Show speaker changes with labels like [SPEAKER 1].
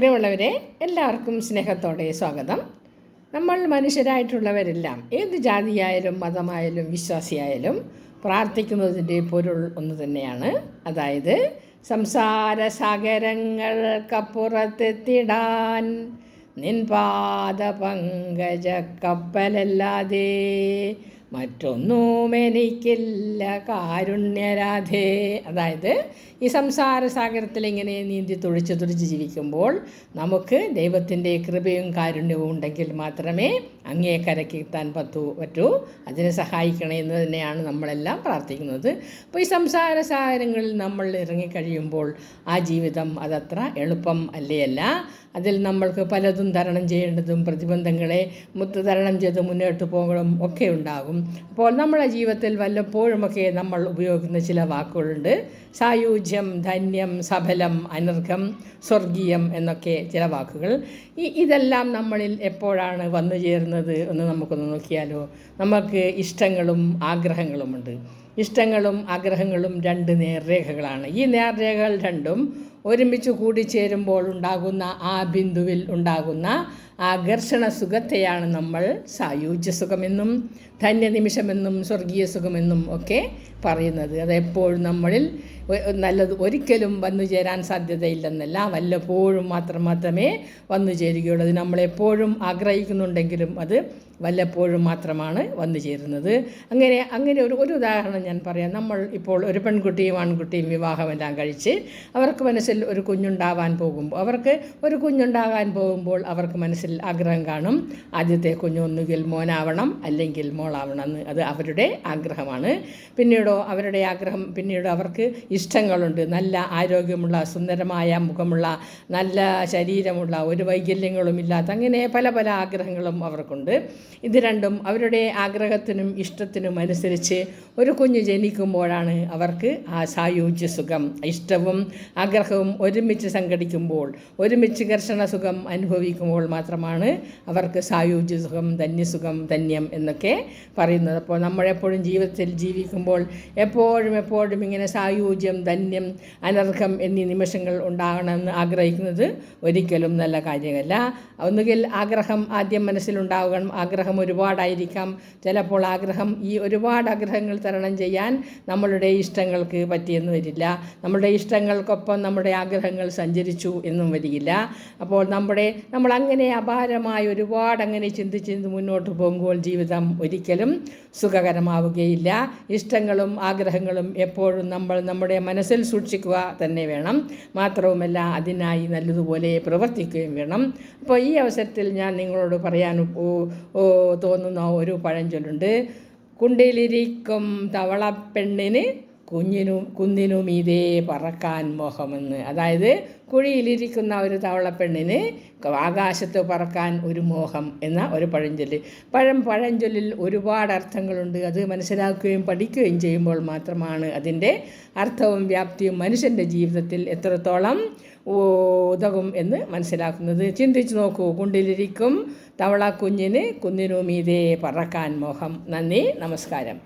[SPEAKER 1] പ്രിയമുള്ളവരെ എല്ലാവർക്കും സ്നേഹത്തോടെ സ്വാഗതം. നമ്മൾ മനുഷ്യരായിട്ടുള്ളവരെല്ലാം ഏത് ജാതിയായാലും മതമായാലും വിശ്വാസിയായാലും പ്രാർത്ഥിക്കുന്നതിന്റെ പൊരുൾ ഒന്ന് തന്നെയാണ്. അതായത് സംസാര സാഗരങ്ങൾക്കപ്പുറത്തെത്തിടാൻ നിൻപാദ പങ്കജ കപ്പലല്ലാതെ മറ്റൊന്നും എനിക്കില്ല കാരുണ്യരാധേ. അതായത് ഈ സംസാര സാഗരത്തിൽ ഇങ്ങനെ നീന്തി തുടിച്ച് തുടിച്ച് ജീവിക്കുമ്പോൾ നമുക്ക് ദൈവത്തിന്റെ കൃപയും കാരുണ്യവും ഉണ്ടെങ്കിൽ മാത്രമേ അങ്ങേ കരക്കെത്താൻ പറ്റൂ പറ്റൂ. അതിനെ സഹായിക്കണേ എന്ന് തന്നെയാണ് നമ്മളെല്ലാം പ്രാർത്ഥിക്കുന്നത്. അപ്പോൾ ഈ സംസാര സാഗരങ്ങളിൽ നമ്മൾ ഇറങ്ങിക്കഴിയുമ്പോൾ ആ ജീവിതം അതത്ര എളുപ്പം അല്ലേയല്ല. അതിൽ നമ്മൾക്ക് പലതും തരണം ചെയ്യേണ്ടതും പ്രതിബന്ധങ്ങളെ മുത്ത് തരണം ചെയ്ത് മുന്നോട്ട് പോകണം ഒക്കെ ഉണ്ടാകും. അപ്പോൾ നമ്മുടെ ജീവിതത്തിൽ വല്ലപ്പോഴുമൊക്കെ നമ്മൾ ഉപയോഗിക്കുന്ന ചില വാക്കുകളുണ്ട്. സായുജ്യം ധന്യം സഫലം അനർഘം സ്വർഗീയം എന്നൊക്കെ ചില വാക്കുകൾ. ഈ ഇതെല്ലാം നമ്മളിൽ എപ്പോഴാണ് വന്നു ചേരുന്നത് എന്ന് നമുക്കൊന്ന് നോക്കിയാലോ? നമുക്ക് ഇഷ്ടങ്ങളും ആഗ്രഹങ്ങളുമുണ്ട്. ഇഷ്ടങ്ങളും ആഗ്രഹങ്ങളും രണ്ട് നേർരേഖകളാണ്. ഈ നേർരേഖകൾ രണ്ടും ഒരുമിച്ച് കൂടിച്ചേരുമ്പോൾ ഉണ്ടാകുന്ന ആ ബിന്ദുവിൽ ഉണ്ടാകുന്ന ആകർഷണ സുഖത്തെയാണ് നമ്മൾ സായുജ്യ സുഖമെന്നും ധന്യനിമിഷമെന്നും സ്വർഗീയ സുഖമെന്നും ഒക്കെ പറയുന്നത്. അതെപ്പോഴും നമ്മളിൽ നല്ലത് ഒരിക്കലും വന്നു ചേരാൻ സാധ്യതയില്ലെന്നല്ല. വല്ലപ്പോഴും മാത്രം മാത്രമേ വന്നു ചേരുകയുള്ളൂ. അത് നമ്മളെപ്പോഴും ആഗ്രഹിക്കുന്നുണ്ടെങ്കിലും അത് വല്ലപ്പോഴും മാത്രമാണ് വന്നു ചേരുന്നത്. അങ്ങനെ അങ്ങനെ ഒരു ഒരു ഉദാഹരണം ഞാൻ പറയാം. നമ്മൾ ഇപ്പോൾ ഒരു പെൺകുട്ടിയും ആൺകുട്ടിയും വിവാഹമെല്ലാം കഴിച്ച് അവർക്ക് മനസ്സിൽ ഒരു കുഞ്ഞുണ്ടാവാൻ പോകുമ്പോൾ അവർക്ക് ഒരു കുഞ്ഞുണ്ടാകാൻ പോകുമ്പോൾ അവർക്ക് മനസ്സിൽ ആഗ്രഹം കാണും. ആദ്യത്തെ കുഞ്ഞ് ഒന്നുകിൽ മോനാവണം അല്ലെങ്കിൽ മോളാവണം എന്ന് അത് അവരുടെ ആഗ്രഹമാണ്. പിന്നീടോ അവരുടെ ആഗ്രഹം പിന്നീട് അവർക്ക് ഇഷ്ടങ്ങളുണ്ട്. നല്ല ആരോഗ്യമുള്ള സുന്ദരമായ മുഖമുള്ള നല്ല ശരീരമുള്ള ഒരു വൈകല്യങ്ങളും ഇല്ലാത്ത അങ്ങനെ പല പല ആഗ്രഹങ്ങളും അവർക്കുണ്ട്. ഇത് രണ്ടും അവരുടെ ആഗ്രഹത്തിനും ഇഷ്ടത്തിനും അനുസരിച്ച് ഒരു കുഞ്ഞ് ജനിക്കുമ്പോഴാണ് അവർക്ക് ആ സായുജ്യ സുഖം. ഇഷ്ടവും ആഗ്രഹവും ഒരുമിച്ച് സംഘടിക്കുമ്പോൾ ഒരുമിച്ച് ഘർഷണ സുഖം അനുഭവിക്കുമ്പോൾ മാത്രമാണ് അവർക്ക് സായുജ്യ സുഖം ധന്യസുഖം ധന്യം എന്നൊക്കെ പറയുന്നത്. അപ്പോൾ നമ്മളെപ്പോഴും ജീവിതത്തിൽ ജീവിക്കുമ്പോൾ എപ്പോഴും എപ്പോഴും ഇങ്ങനെ സായുജ്യം ധന്യം അനർഹം എന്നീ നിമിഷങ്ങൾ ഉണ്ടാകണമെന്ന് ആഗ്രഹിക്കുന്നത് ഒരിക്കലും നല്ല കാര്യമല്ല. ഒന്നുകിൽ ആഗ്രഹം ആദ്യം മനസ്സിലുണ്ടാകണം ആഗ്രഹം ഒരുപാടായിരിക്കാം. ചിലപ്പോൾ ആഗ്രഹം ഈ ഒരുപാട് ആഗ്രഹങ്ങൾ തരണം ചെയ്യാൻ നമ്മളുടെ ഇഷ്ടങ്ങൾക്ക് പറ്റിയെന്ന് വരില്ല. നമ്മുടെ ഇഷ്ടങ്ങൾക്കൊപ്പം നമ്മുടെ ആഗ്രഹങ്ങൾ സഞ്ചരിച്ചു എന്നും വരികയില്ല അപ്പോൾ നമ്മുടെ നമ്മൾ അങ്ങനെ അപാരമായി ഒരുപാട് അങ്ങനെ ചിന്തിച്ച് മുന്നോട്ട് പോകുമ്പോൾ ജീവിതം ഒരിക്കലും സുഖകരമാവുകയില്ല. ഇഷ്ടങ്ങളും ആഗ്രഹങ്ങളും എപ്പോഴും നമ്മൾ നമ്മുടെ മനസ്സിൽ സൂക്ഷിക്കുക തന്നെ വേണം. മാത്രവുമല്ല അതിനായി നല്ലതുപോലെ പ്രവർത്തിക്കുകയും വേണം. അപ്പോൾ ഈ അവസരത്തിൽ ഞാൻ നിങ്ങളോട് പറയാൻ തോന്നുന്ന ഒരു പഴഞ്ചൊല്ലുണ്ട്. കുണ്ടിലിരിക്കും തവളപ്പെണ്ണിന് കുഞ്ഞിനും കുന്നിനും ഇതേ പറക്കാൻ മോഹമെന്ന്. അതായത് കുഴിയിലിരിക്കുന്ന ഒരു തവളപ്പെണ്ണിന് ആകാശത്ത് പറക്കാൻ ഒരു മോഹം എന്ന ഒരു പഴഞ്ചൊല്ല്. പഴം പഴഞ്ചൊല്ലിൽ ഒരുപാട് അർത്ഥങ്ങളുണ്ട്. അത് മനസ്സിലാക്കുകയും പഠിക്കുകയും ചെയ്യുമ്പോൾ മാത്രമാണ് അതിന്റെ അർത്ഥവും വ്യാപ്തിയും മനുഷ്യന്റെ ജീവിതത്തിൽ എത്രത്തോളം ഉതകും എന്ന് മനസ്സിലാക്കുന്നത്. ചിന്തിച്ചു നോക്കൂ. കുണ്ടിലിരിക്കും തവള കുഞ്ഞിന് കുന്നിനുമീതേ പറക്കാൻ മോഹം. നന്ദി നമസ്കാരം.